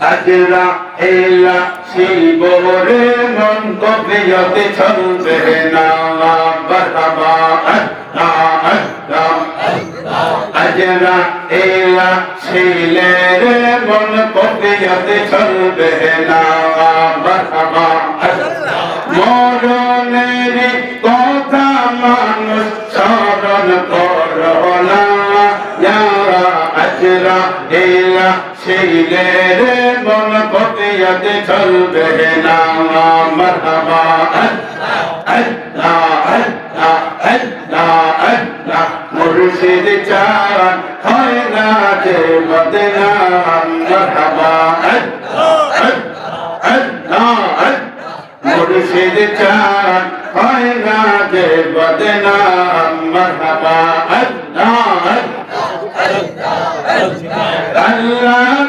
আজরা এলা শিবরে মন কবিয়তে চলবে না আল্লাহ আজরা এলা শিলেরে মন কবিয়তে চলবে না আল্লাহ মরণের কথা মানুষ স্মরণ করো না যারা আজরা এলা শিলের মন কবিয়তে চলবে না মারহাবা আল্লাহ আল্লাহ আল্লাহ আল্লাহ মুর্শিদ চান হয় না যে বদনাম মারহাবা আল্লাহ আল্লাহ আল্লাহ মুর্শিদ চান হয় না যে বদনাম মারহাবা আল্লাহ আল্লাহ রাসূল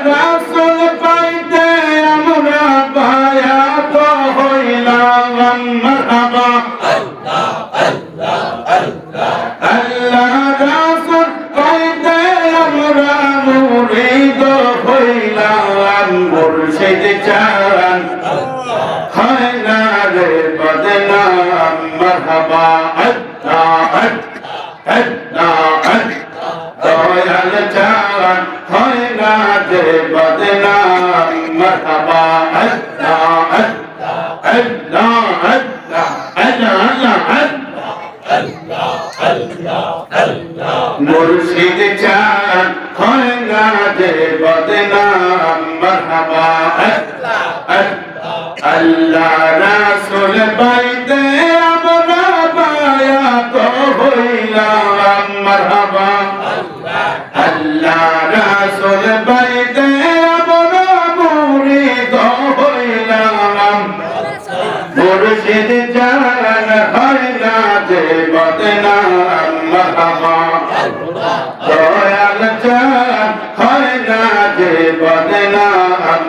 হইলাম মারহাবা আল্লাহ। রাসূল পাইতে আমরা মুরিদ হইলাম মুর্শিদ চান। হয় না রে বদনাম, মারহাবা। আল্লাহ আল্লাহ। দয়াল চান। হয় না রে বদনাম, মারহাবা। আল্লাহ আল্লাহ আল্লাহ আল্লাহ মুর্শিদ চান না রে বদনাম মারহাবা। আল্লাহ রাসূল বাইতে আমরা মুর্শিদ জান হয় না যে বদনাম দয়াল চান, হয় না যে বদনাম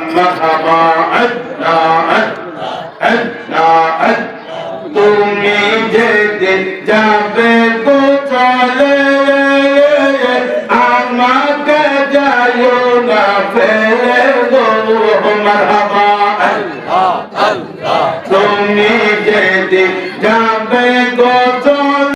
তুমি যেদিন যাবে তো চলে, আমাকে যাইও না ফেলে গো, মারহাবা। তুমি যেদিন যাবে গো